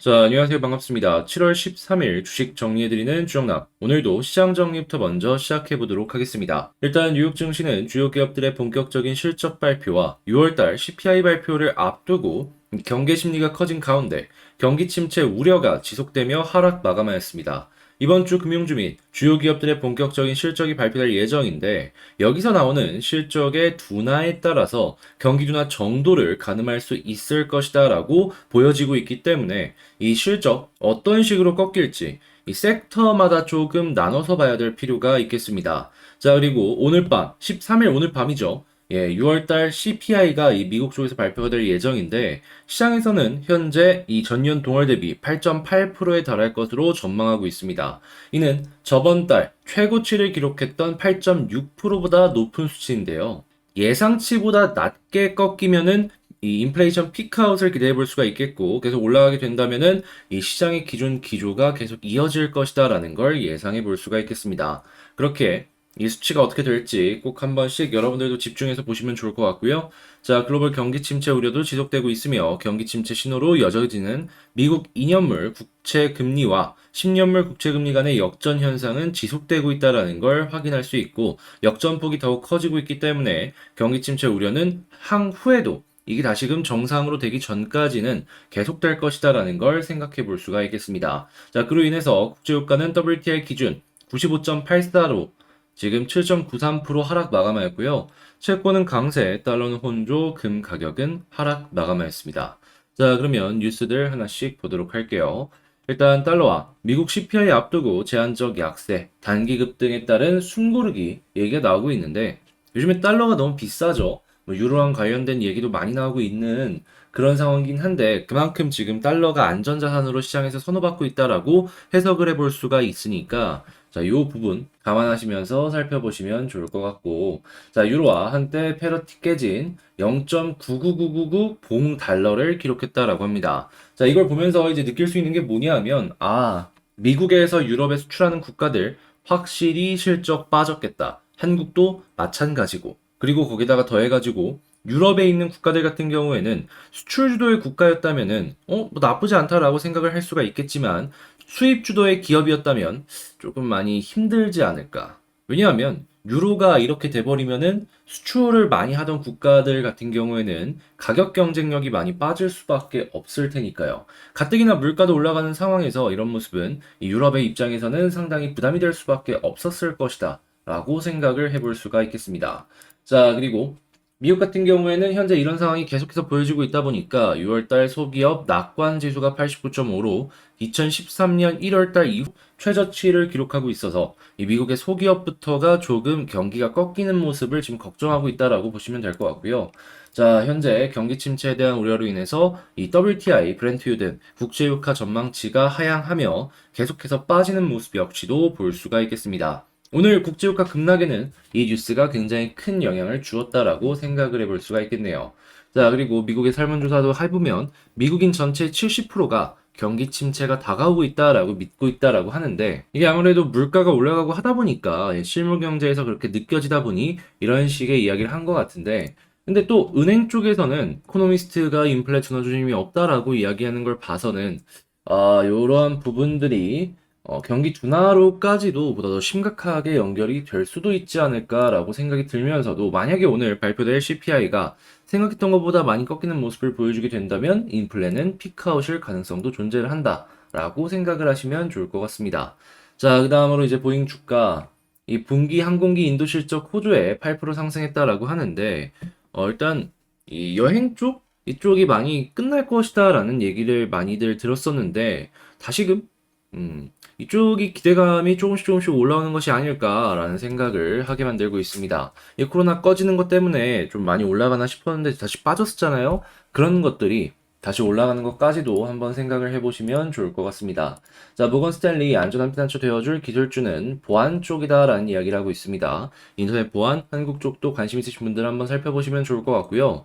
자, 안녕하세요. 반갑습니다. 7월 13일 주식 정리해드리는 주정남. 오늘도 시장 정리부터 먼저 시작해보도록 하겠습니다. 일단 뉴욕 증시는 주요 기업들의 본격적인 실적 발표와 6월달 CPI 발표를 앞두고 경계 심리가 커진 가운데 경기 침체 우려가 지속되며 하락 마감하였습니다. 이번 주 금융주 및 주요 기업들의 본격적인 실적이 발표될 예정인데 여기서 나오는 실적의 둔화에 따라서 경기 둔화 정도를 가늠할 수 있을 것이다 라고 보여지고 있기 때문에 이 실적 어떤 식으로 꺾일지 이 섹터마다 조금 나눠서 봐야 될 필요가 있겠습니다. 자, 그리고 오늘 밤, 13일 오늘 밤이죠. 예, 6월달 CPI가 이 미국 쪽에서 발표가 될 예정인데 시장에서는 현재 이 전년 동월 대비 8.8%에 달할 것으로 전망하고 있습니다. 이는 저번 달 최고치를 기록했던 8.6%보다 높은 수치인데요. 예상치보다 낮게 꺾이면은 이 인플레이션 피크아웃을 기대해 볼 수가 있겠고 계속 올라가게 된다면은 이 시장의 기존 기조가 계속 이어질 것이다라는 걸 예상해 볼 수가 있겠습니다. 그렇게 이 수치가 어떻게 될지 꼭 한 번씩 여러분들도 집중해서 보시면 좋을 것 같고요. 자, 글로벌 경기 침체 우려도 지속되고 있으며 경기 침체 신호로 여겨지는 미국 2년물 국채 금리와 10년물 국채 금리 간의 역전 현상은 지속되고 있다라는 걸 확인할 수 있고 역전폭이 더욱 커지고 있기 때문에 경기 침체 우려는 향후에도 이게 다시금 정상으로 되기 전까지는 계속될 것이다라는 걸 생각해 볼 수가 있겠습니다. 자, 그로 인해서 국제유가는 WTI 기준 95.84로 지금 7.93% 하락 마감하였고요. 채권은 강세, 달러는 혼조, 금 가격은 하락 마감하였습니다. 자, 그러면 뉴스들 하나씩 보도록 할게요. 일단 달러와 미국 CPI 앞두고 제한적 약세, 단기 급등에 따른 숨고르기 얘기가 나오고 있는데 요즘에 달러가 너무 비싸죠. 뭐 유로랑 관련된 얘기도 많이 나오고 있는 그런 상황이긴 한데 그만큼 지금 달러가 안전자산으로 시장에서 선호받고 있다라고 해석을 해볼 수가 있으니까 자, 요 부분 감안하시면서 살펴보시면 좋을 것 같고 자, 유로화 한때 페러티 깨진 0.99999 봉 달러를 기록했다라고 합니다. 자, 이걸 보면서 이제 느낄 수 있는 게 뭐냐 하면 아, 미국에서 유럽에 수출하는 국가들 확실히 실적 빠졌겠다. 한국도 마찬가지고 그리고 거기다가 더해가지고 유럽에 있는 국가들 같은 경우에는 수출 주도의 국가였다면은 어, 뭐 나쁘지 않다라고 생각을 할 수가 있겠지만 수입 주도의 기업이었다면 조금 많이 힘들지 않을까. 왜냐하면 유로가 이렇게 돼버리면은 수출을 많이 하던 국가들 같은 경우에는 가격 경쟁력이 많이 빠질 수밖에 없을 테니까요. 가뜩이나 물가도 올라가는 상황에서 이런 모습은 이 유럽의 입장에서는 상당히 부담이 될 수밖에 없었을 것이다. 라고 생각을 해볼 수가 있겠습니다. 자, 그리고 미국 같은 경우에는 현재 이런 상황이 계속해서 보여지고 있다 보니까 6월달 소기업 낙관 지수가 89.5로 2013년 1월달 이후 최저치를 기록하고 있어서 이 미국의 소기업부터가 조금 경기가 꺾이는 모습을 지금 걱정하고 있다라고 보시면 될 것 같고요. 자, 현재 경기 침체에 대한 우려로 인해서 이 WTI, 브렌트유든 국제유가 전망치가 하향하며 계속해서 빠지는 모습 역시도 볼 수가 있겠습니다. 오늘 국제유가 급락에는 이 뉴스가 굉장히 큰 영향을 주었다라고 생각을 해볼 수가 있겠네요. 자, 그리고 미국의 설문조사도 해보면 미국인 전체 70%가 경기 침체가 다가오고 있다라고 믿고 있다라고 하는데 이게 아무래도 물가가 올라가고 하다 보니까 실물 경제에서 그렇게 느껴지다 보니 이런 식의 이야기를 한 것 같은데 근데 또 은행 쪽에서는 이코노미스트가 인플레 둔화 조짐이 없다라고 이야기하는 걸 봐서는 아, 이러한 부분들이 어, 경기 둔화로까지도 보다 더 심각하게 연결이 될 수도 있지 않을까라고 생각이 들면서도 만약에 오늘 발표될 CPI가 생각했던 것보다 많이 꺾이는 모습을 보여주게 된다면 인플레는 피크아웃일 가능성도 존재를 한다라고 생각을 하시면 좋을 것 같습니다. 자, 그 다음으로 이제 보잉 주가 이 분기 항공기 인도 실적 호주에 8% 상승했다라고 하는데 어, 일단 이 여행 쪽 이쪽이 많이 끝날 것이다라는 얘기를 많이들 들었었는데 다시금 음, 이쪽이 기대감이 조금씩 조금씩 올라오는 것이 아닐까라는 생각을 하게 만들고 있습니다. 이 코로나 꺼지는 것 때문에 좀 많이 올라가나 싶었는데 다시 빠졌잖아요. 그런 것들이 다시 올라가는 것까지도 한번 생각을 해보시면 좋을 것 같습니다. 자, 모건 스탠리 안전한 피난처 되어줄 기술주는 보안 쪽이다라는 이야기를 하고 있습니다. 인터넷 보안, 한국 쪽도 관심 있으신 분들 한번 살펴보시면 좋을 것 같고요.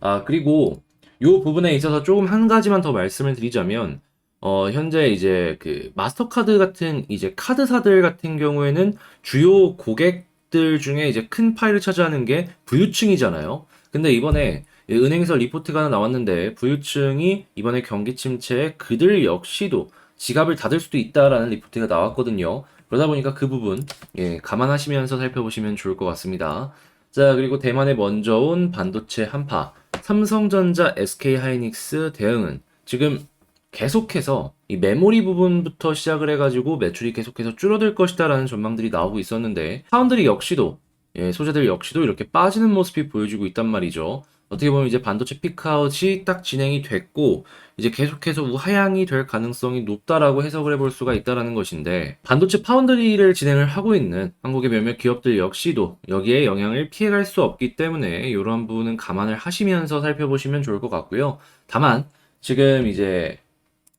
아, 그리고 이 부분에 있어서 조금 한 가지만 더 말씀을 드리자면 어, 현재 이제 그 마스터카드 같은 이제 카드사들 같은 경우에는 주요 고객들 중에 이제 큰 파일을 차지하는 게 부유층이잖아요. 근데 이번에 이 은행에서 리포트가 하나 나왔는데 부유층이 이번에 경기 침체에 그들 역시도 지갑을 닫을 수도 있다라는 리포트가 나왔거든요. 그러다 보니까 그 부분 예, 감안하시면서 살펴보시면 좋을 것 같습니다. 자, 그리고 대만에 먼저 온 반도체 한파, 삼성전자, SK하이닉스 대응은 지금 계속해서 이 메모리 부분부터 시작을 해가지고 매출이 계속해서 줄어들 것이다라는 전망들이 나오고 있었는데 파운드리 역시도 예, 소재들 역시도 이렇게 빠지는 모습이 보여지고 있단 말이죠. 어떻게 보면 이제 반도체 피크아웃이 딱 진행이 됐고 이제 계속해서 우하향이 될 가능성이 높다라고 해석을 해볼 수가 있다라는 것인데 반도체 파운드리를 진행을 하고 있는 한국의 몇몇 기업들 역시도 여기에 영향을 피해갈 수 없기 때문에 이러한 부분은 감안을 하시면서 살펴보시면 좋을 것 같고요. 다만 지금 이제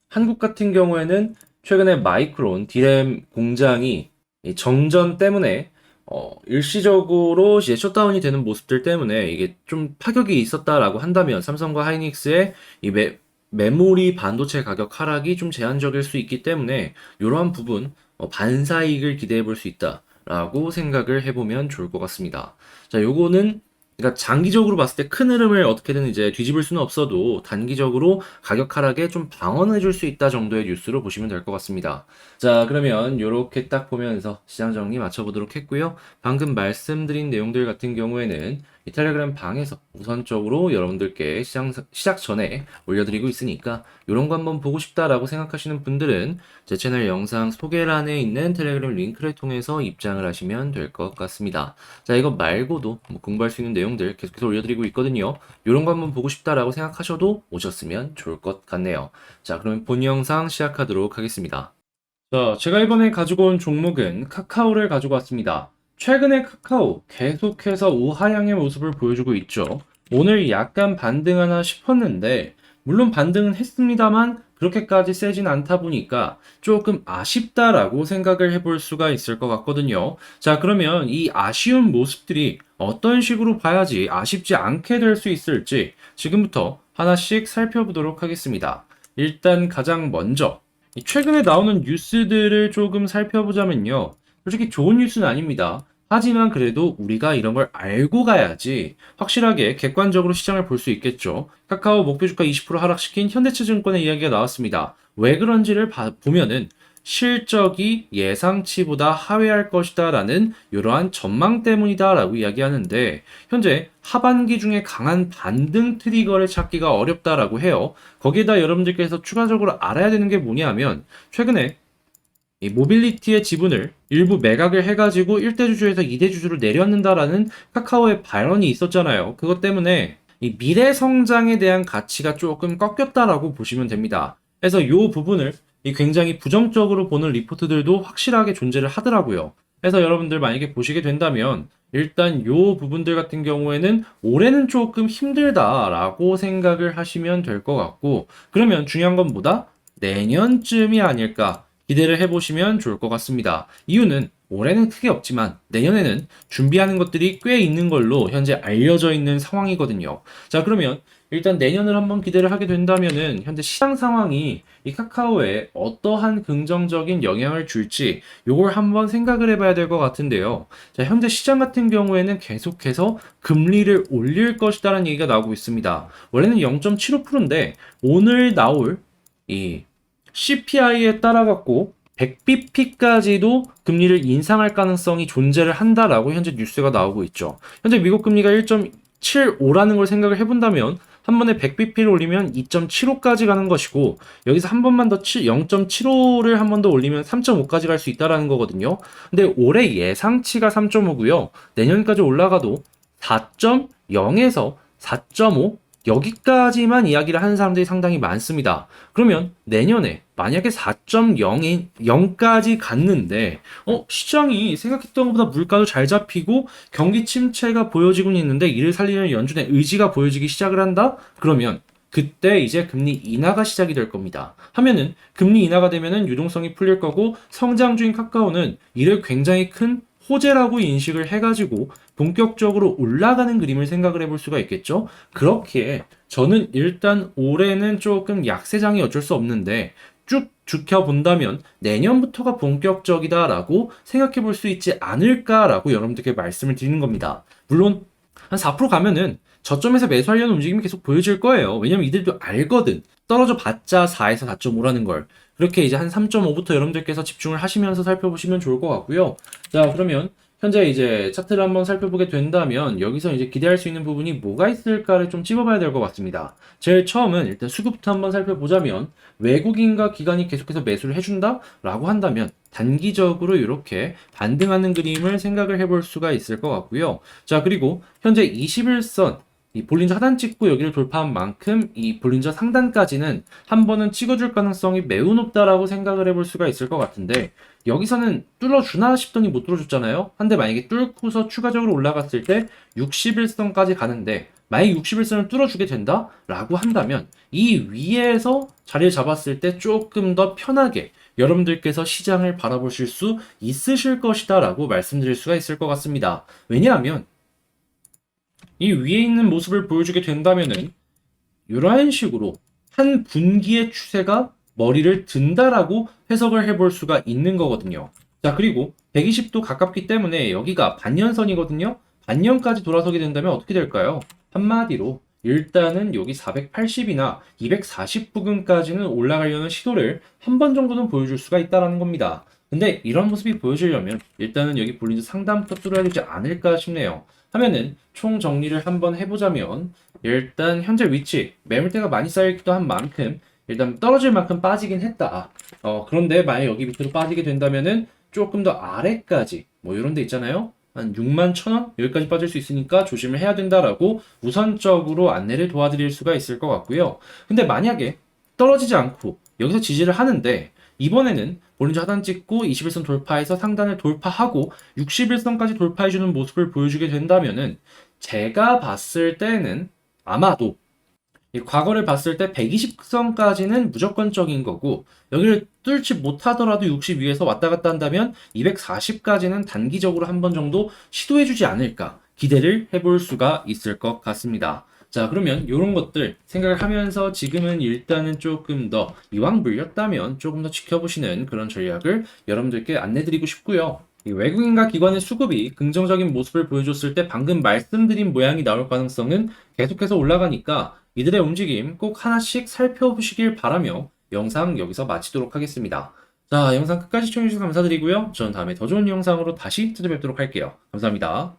한국 같은 경우에는 최근에 마이크론 디램 공장이 이 정전 때문에 어, 일시적으로 이제 셧다운이 되는 모습들 때문에 이게 좀 파격이 있었다라고 한다면 삼성과 하이닉스의 이 메, 메모리 반도체 가격 하락이 좀 제한적일 수 있기 때문에 이러한 부분 어, 반사이익을 기대해 볼 수 있다 라고 생각을 해보면 좋을 것 같습니다. 자, 요거는 그러니까 장기적으로 봤을 때 큰 흐름을 어떻게든 이제 뒤집을 수는 없어도 단기적으로 가격 하락에 좀 방어해 줄 수 있다 정도의 뉴스로 보시면 될 것 같습니다. 자, 그러면 이렇게 딱 보면서 시장 정리 맞춰보도록 했고요. 방금 말씀드린 내용들 같은 경우에는 이 텔레그램 방에서 우선적으로 여러분들께 시장, 시작 전에 올려드리고 있으니까 이런 거 한번 보고 싶다라고 생각하시는 분들은 제 채널 영상 소개란에 있는 텔레그램 링크를 통해서 입장을 하시면 될 것 같습니다. 자, 이거 말고도 뭐 공부할 수 있는 내용들 계속해서 올려드리고 있거든요. 이런 거 한번 보고 싶다라고 생각하셔도 오셨으면 좋을 것 같네요. 자, 그러면 본 영상 시작하도록 하겠습니다. 자, 제가 이번에 가지고 온 종목은 카카오를 가지고 왔습니다. 최근에 카카오 계속해서 우하향의 모습을 보여주고 있죠. 오늘 약간 반등하나 싶었는데, 물론 반등은 했습니다만, 그렇게까지 세진 않다 보니까 조금 아쉽다라고 생각을 해볼 수가 있을 것 같거든요. 자, 그러면 이 아쉬운 모습들이 어떤 식으로 봐야지 아쉽지 않게 될 수 있을지 지금부터 하나씩 살펴보도록 하겠습니다. 일단 가장 먼저, 이 최근에 나오는 뉴스들을 조금 살펴보자면요. 솔직히 좋은 뉴스는 아닙니다. 하지만 그래도 우리가 이런 걸 알고 가야지 확실하게 객관적으로 시장을 볼 수 있겠죠. 카카오 목표 주가 20% 하락시킨 현대차증권의 이야기가 나왔습니다. 왜 그런지를 봐- 보면은 실적이 예상치보다 하회할 것이다 라는 이러한 전망 때문이다 라고 이야기하는데 현재 하반기 중에 강한 반등 트리거를 찾기가 어렵다라고 해요. 거기에다 여러분들께서 추가적으로 알아야 되는 게 뭐냐면 최근에 이 모빌리티의 지분을 일부 매각을 해가지고 1대 주주에서 2대 주주로 내렸는다라는 카카오의 발언이 있었잖아요. 그것 때문에 이 미래 성장에 대한 가치가 조금 꺾였다라고 보시면 됩니다. 그래서 이 부분을 이 굉장히 부정적으로 보는 리포트들도 확실하게 존재를 하더라고요. 그래서 여러분들 만약에 보시게 된다면 일단 요 부분들 같은 경우에는 올해는 조금 힘들다라고 생각을 하시면 될 것 같고 그러면 중요한 건 뭐다? 내년쯤이 아닐까 기대를 해보시면 좋을 것 같습니다. 이유는 올해는 크게 없지만 내년에는 준비하는 것들이 꽤 있는 걸로 현재 알려져 있는 상황이거든요. 자, 그러면 일단 내년을 한번 기대를 하게 된다면은 현재 시장 상황이 이 카카오에 어떠한 긍정적인 영향을 줄지 요걸 한번 생각을 해봐야 될 것 같은데요. 자, 현재 시장 같은 경우에는 계속해서 금리를 올릴 것이다라는 얘기가 나오고 있습니다. 원래는 0.75%인데 오늘 나올 이 CPI에 따라 갖고 100bp까지도 금리를 인상할 가능성이 존재를 한다라고 현재 뉴스가 나오고 있죠. 현재 미국 금리가 1.75라는 걸 생각을 해본다면 한 번에 100bp를 올리면 2.75까지 가는 것이고 여기서 한 번만 더 0.75를 한 번 더 올리면 3.5까지 갈 수 있다라는 거거든요. 근데 올해 예상치가 3.5고요. 내년까지 올라가도 4.0에서 4.5 여기까지만 이야기를 하는 사람들이 상당히 많습니다. 그러면 내년에 만약에 4.0인 0까지 갔는데 어 시장이 생각했던 것보다 물가도 잘 잡히고 경기 침체가 보여지고 있는데 이를 살리는 연준의 의지가 보여지기 시작을 한다? 그러면 그때 이제 금리 인하가 시작이 될 겁니다. 하면은 금리 인하가 되면은 유동성이 풀릴 거고 성장 중인 카카오는 이를 굉장히 큰 호재라고 인식을 해가지고 본격적으로 올라가는 그림을 생각을 해볼 수가 있겠죠. 그렇기에 저는 일단 올해는 조금 약세장이 어쩔 수 없는데 쭉 지켜본다면 내년부터가 본격적이다라고 생각해 볼 수 있지 않을까라고 여러분들께 말씀을 드리는 겁니다. 물론 한 4% 가면은 저점에서 매수하려는 움직임이 계속 보여질 거예요. 왜냐면 이들도 알거든. 떨어져 봤자 4에서 4.5라는 걸. 그렇게 이제 한 3.5부터 여러분들께서 집중을 하시면서 살펴보시면 좋을 것 같고요. 자, 그러면 현재 이제 차트를 한번 살펴보게 된다면 여기서 이제 기대할 수 있는 부분이 뭐가 있을까를 좀 찝어봐야 될 것 같습니다. 제일 처음은 일단 수급부터 한번 살펴보자면 외국인과 기관이 계속해서 매수를 해준다? 라고 한다면 단기적으로 이렇게 반등하는 그림을 생각을 해볼 수가 있을 것 같고요. 자, 그리고 현재 21선 이 볼린저 하단 찍고 여기를 돌파한 만큼 이 볼린저 상단까지는 한 번은 찍어줄 가능성이 매우 높다라고 생각을 해볼 수가 있을 것 같은데 여기서는 뚫어주나 싶더니 못 뚫어줬잖아요. 한데 만약에 뚫고서 추가적으로 올라갔을 때 61선까지 가는데 만약 61선을 뚫어주게 된다 라고 한다면 이 위에서 자리를 잡았을 때 조금 더 편하게 여러분들께서 시장을 바라보실 수 있으실 것이다 라고 말씀드릴 수가 있을 것 같습니다. 왜냐하면 이 위에 있는 모습을 보여주게 된다면은 이러한 식으로 한 분기의 추세가 머리를 든다라고 해석을 해볼 수가 있는 거거든요. 자, 그리고 120도 가깝기 때문에 여기가 반년선이거든요. 반년까지 돌아서게 된다면 어떻게 될까요? 한마디로 일단은 여기 480이나 240 부근까지는 올라가려는 시도를 한 번 정도는 보여줄 수가 있다라는 겁니다. 근데 이런 모습이 보여지려면 일단은 여기 볼린저 상단부터 뚫어야 되지 않을까 싶네요. 하면은 총 정리를 한번 해보자면 일단 현재 위치 매물대가 많이 쌓여있기도 한 만큼 일단 떨어질 만큼 빠지긴 했다. 어 그런데 만약 여기 밑으로 빠지게 된다면은 조금 더 아래까지 뭐 이런 데 있잖아요. 한 6만 천 원 여기까지 빠질 수 있으니까 조심을 해야 된다라고 우선적으로 안내를 도와드릴 수가 있을 것 같고요. 근데 만약에 떨어지지 않고 여기서 지지를 하는데 이번에는 볼린저 하단 찍고 21선 돌파해서 상단을 돌파하고 61선까지 돌파해주는 모습을 보여주게 된다면은 제가 봤을 때는 아마도 이 과거를 봤을 때 120선까지는 무조건적인 거고 여기를 뚫지 못하더라도 60 위에서 왔다 갔다 한다면 240까지는 단기적으로 한 번 정도 시도해주지 않을까 기대를 해볼 수가 있을 것 같습니다. 자, 그러면 이런 것들 생각을 하면서 지금은 일단은 조금 더 이왕 물렸다면 조금 더 지켜보시는 그런 전략을 여러분들께 안내드리고 싶고요. 이 외국인과 기관의 수급이 긍정적인 모습을 보여줬을 때 방금 말씀드린 모양이 나올 가능성은 계속해서 올라가니까 이들의 움직임 꼭 하나씩 살펴보시길 바라며 영상 여기서 마치도록 하겠습니다. 자, 영상 끝까지 시청해주셔서 감사드리고요. 저는 다음에 더 좋은 영상으로 다시 찾아뵙도록 할게요. 감사합니다.